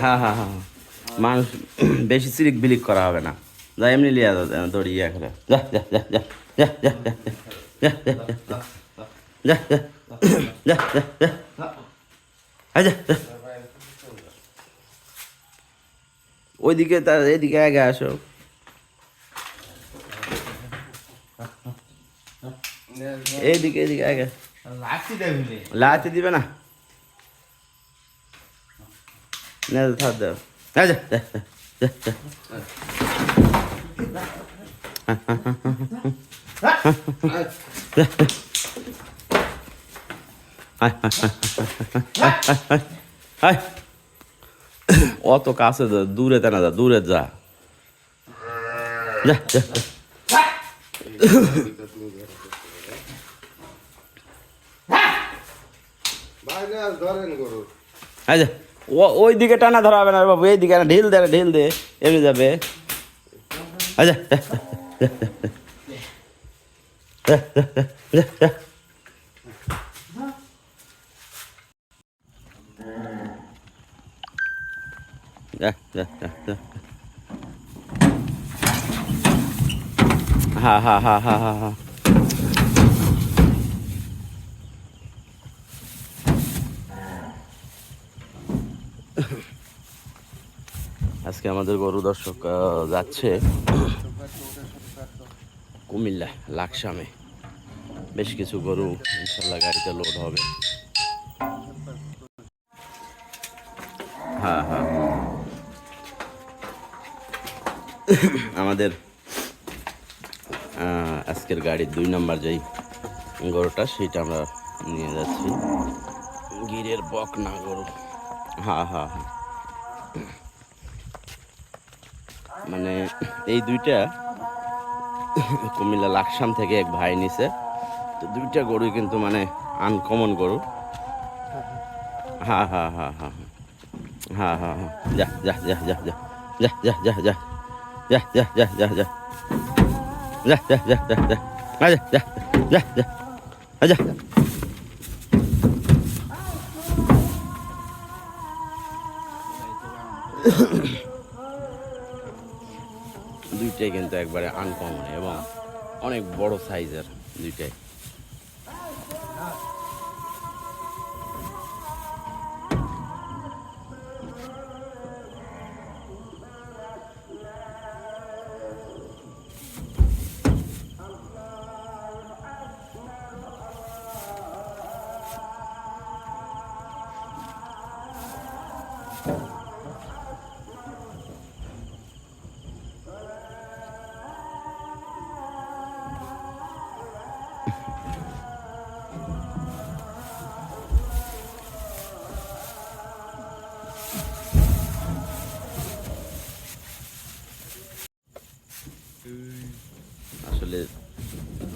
হ্যাঁ হ্যাঁ হ্যাঁ মানুষ বেশি সিরিক বিলিক করা হবে না যা এমনি লিয়া দড়ি ইয়া করে যা ওইদিকে তার এদিকে আগে আসো এইদিকে এদিকে আগে লাচি দিবে না। থাক দেব অত কাছে দূরে তে না যা দূরে যা। যা যা হ্যাঁ। আচ্ছা ও ওই দিকে টানা ধরা হবে না রে বাবু এই দিকে না ঢিল দে ঢিল দে এমনি যাবে আচ্ছা যা যা যা যা হা হা হা হা হা হা আজকে আমাদের গরু দর্শক যাচ্ছে কুমিল্লা, লাকসামে। বেশ কিছু গরু ইনশাল্লাহ গাড়িতে লোড হবে। হ্যাঁ হ্যাঁ। আমাদের আজকের গাড়ির দুই নম্বর যেই গরুটা সেটা আমরা নিয়ে যাচ্ছি। গিরের বক না গরু। হ্যাঁ হ্যাঁ হ্যাঁ। মানে এই দুইটা কুমিল্লা লাকসাম থেকে এক ভাই নিছে তো দুইটা গরু কিন্তু মানে আনকমন গরু হ্যাঁ হ্যাঁ হ্যাঁ হ্যাঁ হ্যাঁ হ্যাঁ হ্যাঁ যা যা যা আয় যা যা যা যা যা দুইটাই কিন্তু একবারে আনকমন এবং অনেক বড় সাইজের দুইটাই।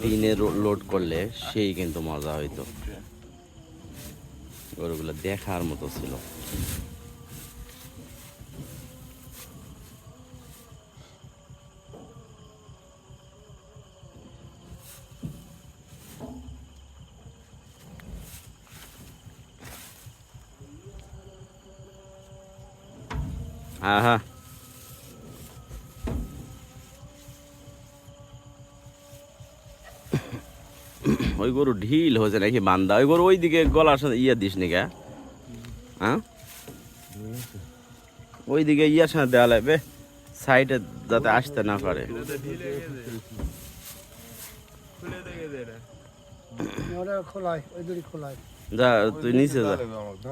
দিনে লোড করলে সেই কিন্তু মজা হইতো। গরুগুলো দেখার মতো ছিল। হ্যাঁ হ্যাঁ। ওই গরু ঢিল হয়েছে নাকি বান্দা ওই গরু ওইদিকে গলার সাথে ইয়া দিস নি গা হ্যাঁ ওইদিকে ইয়ার সাথে দেওয়া লাগবে সাইডে যাতে আসতে না পারে যা তুই নিচে যা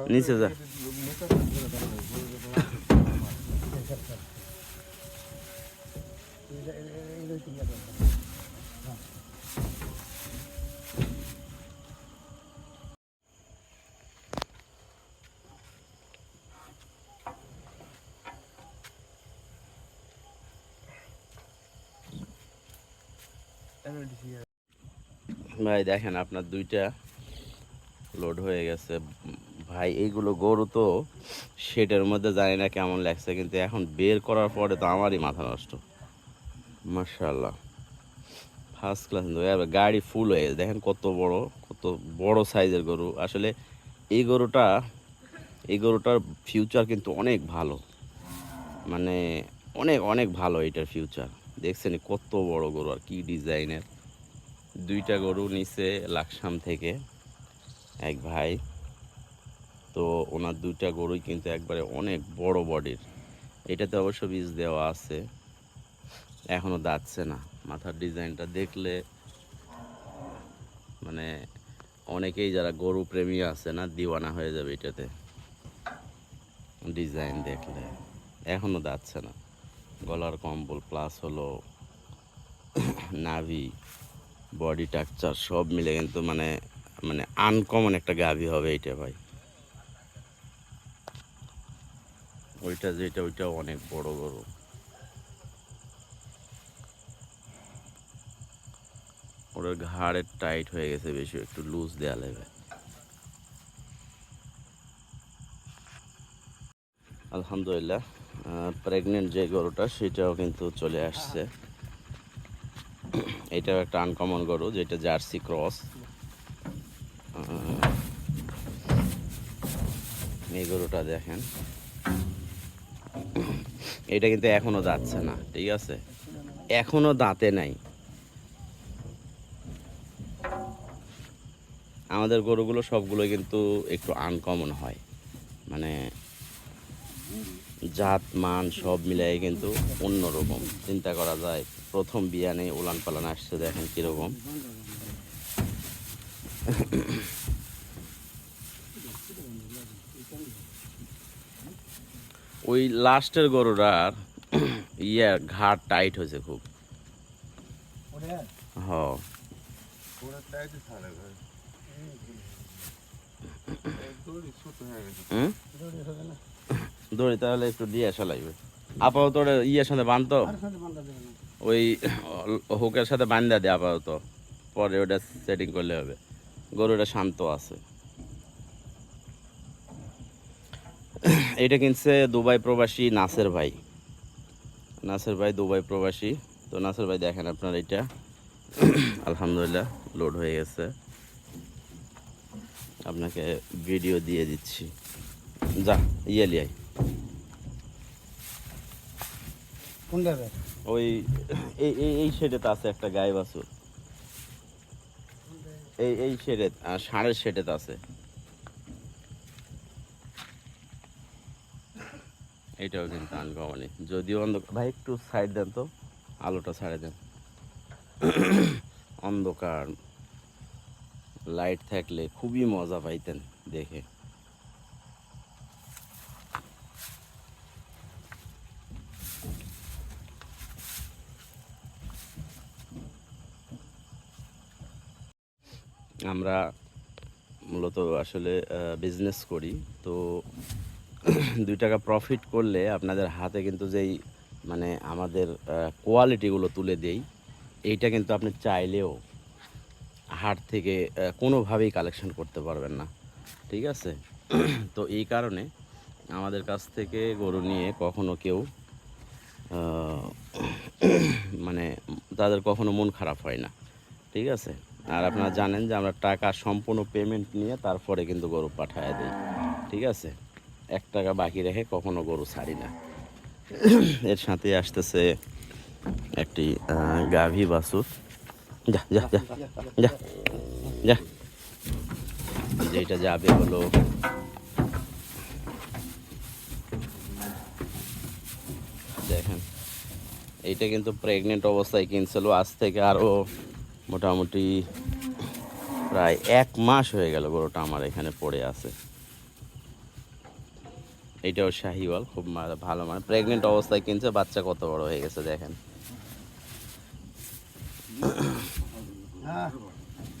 নিচে যা এই- এই- এই দড়ি তুলিয়া দাও। ভাই, দেখেন আপনার দুইটা লোড হয়ে গেছে। ভাই, এইগুলো গরু তো শেডের মধ্যে জানি না কেমন লাগছে, কিন্তু এখন বের করার পরে তো আমারই মাথা নষ্ট। মার্শাল্লাহ ফার্স্ট ক্লাস গাড়ি ফুল হয়ে গেছে। দেখেন কত বড় কত বড় সাইজের গরু। আসলে এই গরুটা, এই গরুটার ফিউচার কিন্তু অনেক ভালো। মানে অনেক অনেক ভালো এটার ফিউচার দেখছেন কত বড় গরু, আর কি ডিজাইনের। দুইটা গরু নিচে লাকসাম থেকে, এক ভাই। তো ওনার দুইটা গরুই কিন্তু একবারে অনেক বড় বডির। এটাতে অবশ্য বীজ দেওয়া আছে। এখনও দাঁতছে না। মাথার ডিজাইনটা দেখলে মানে অনেকেই যারা গরু প্রেমী আছে না, দিওয়ানা হয়ে যাবে এটাতে। ডিজাইন দেখলে। এখনও দাঁতছে না। গলার কম্বল প্লাস হলো নাভি বডি টাকচার সব মিলে কিন্তু মানে মানে আনকমন একটা গাভি হবে এইটা ভাই। ওইটা যেটা ওইটা অনেক বড় গরু। ওটার ঘাড়ের টাইট হয়ে গেছে বেশি, একটু লুজ দেওয়া লাগবে আলহামদুলিল্লাহ। প্রেগনেন্ট যে গরুটা, সেটাও কিন্তু চলে আসছে। এটাও একটা আনকমন গরু, যেটা জার্সি ক্রস এই গরুটা দেখেন। এটা কিন্তু এখনও যাচ্ছে না, ঠিক আছে? এখনও দাঁতে নাই। আমাদের গরুগুলো সবগুলো কিন্তু একটু আনকমন হয়। মানে জাত মান সব মিলাই কিন্তু অন্যরকম। চিন্তা করা যায় প্রথম বিয়ানে উলান পালান আসছে দেখেন কীরকম। ওই লাস্টের গরুটার ইয়ে ঘাট টাইট হয়েছে খুব। হ। ছোট হয়ে গেছে। দড়ি তাহলে একটু দিয়ে আসা লাগবে। আপাতত ওটা ইয়ের সাথে না। ওই হুকের সাথে বান্ধা দেয় আপাতত। পরে ওটা সেটিং করলে হবে। গরুটা শান্ত আছে। এটা কিনছে দুবাই প্রবাসী নাসের ভাই। নাসের ভাই দুবাই প্রবাসী। তো নাসের ভাই দেখেন আপনার এটা আলহামদুলিল্লাহ লোড হয়ে গেছে। আপনাকে ভিডিও দিয়ে দিচ্ছি। যা ইয়ে লিয়াই। কোন যাবে ওই, এই যদিও অন্ধকার ভাই, একটু সাইড দেন তো। আলোটা ছাড়ে দেন। অন্ধকার। লাইট থাকলে খুবই মজা পাইতেন দেখে। আমরা মূলত আসলে বিজনেস করি। তো দুই টাকা প্রফিট করলে আপনাদের হাতে কিন্তু যেই মানে আমাদের কোয়ালিটিগুলো তুলে দেই, এইটা কিন্তু আপনি চাইলেও হাট থেকে কোনোভাবেই কালেকশন করতে পারবেন না। ঠিক আছে? তো এই কারণে আমাদের কাছ থেকে গরু নিয়ে কখনো কেউ মানে তাদের কখনো মন খারাপ হয় না। ঠিক আছে? আর আপনারা জানেন যে আমরা টাকা সম্পূর্ণ পেমেন্ট নিয়ে তারপরে কিন্তু গরু পাঠায় দিই। ঠিক আছে? এক টাকা বাকি রেখে কখনো গরু ছাড়ি না। এর সাথে আসতেছে একটি গাভী বাছুর যা যা যা যা যা। যেটা যাবে হলো। দেখেন, এইটা কিন্তু প্রেগনেন্ট অবস্থায় কিনছিল, আজ থেকে আরও মোটামুটি প্রায় এক মাস হয়ে গেল গরুটা আমার এখানে পড়ে আছে। এইটাও শাহিওয়াল, খুব ভালো মানে প্রেগনেন্ট অবস্থায় কিনছে, বাচ্চা কত বড় হয়ে গেছে দেখেন।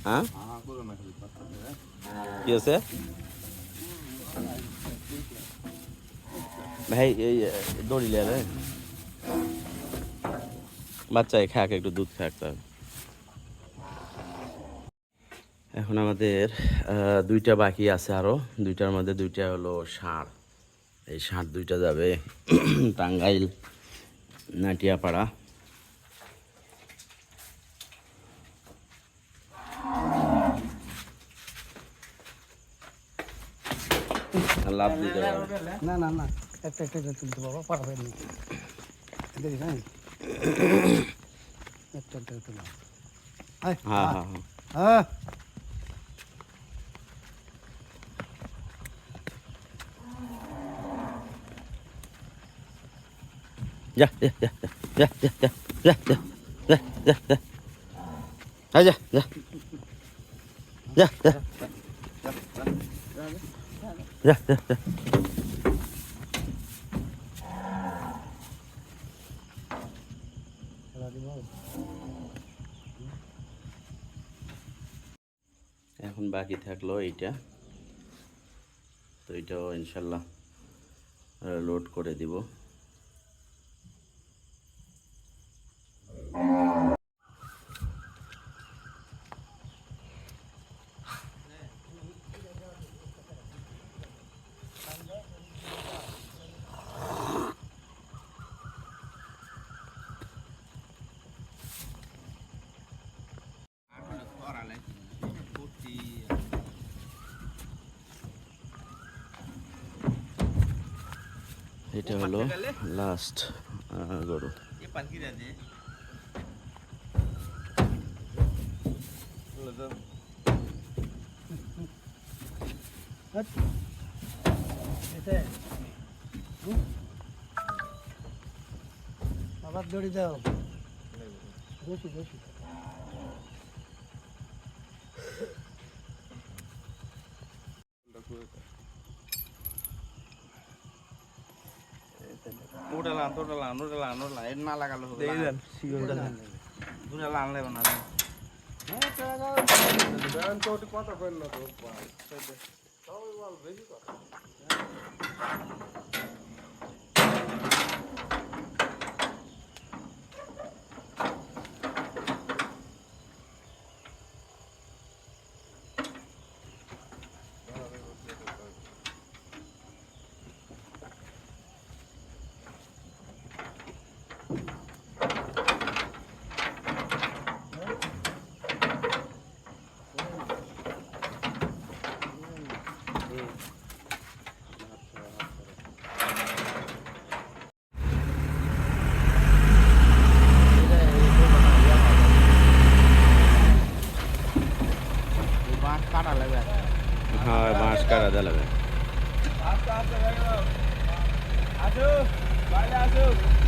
হ্যাঁ। কি আছে ভাই, এই দড়ি রে বাচ্চা খাক, একটু দুধ খাক তার এখন আমাদের দুইটা বাকি আছে আরও দুইটার মধ্যে দুইটা হলো ষাঁড় এই ষাঁড় দুইটা যাবে টাঙ্গাইল নাটিয়াপাড়া। লাভ না না না একটা একটা তুলতে বাবা পারবেন না একটা একটা হ্যাঁ, হ্যাঁ হ্যাঁ হ্যাঁ। যা যা যা যা যা যা যা যা যা যা এখন বাকি থাকল এইটা তো এটাও ইনশাল্লাহ লোড করে দিব এটা হলো লাস্ট গরু। আবার দড়ি দাও বেশি বেশি ওটা লান তোটা লান ওটা লান ওটা লান না লাগালো দুটা লান লাগবে না దాంతో కోత పోయిన నాకు sư, bãi ra sư.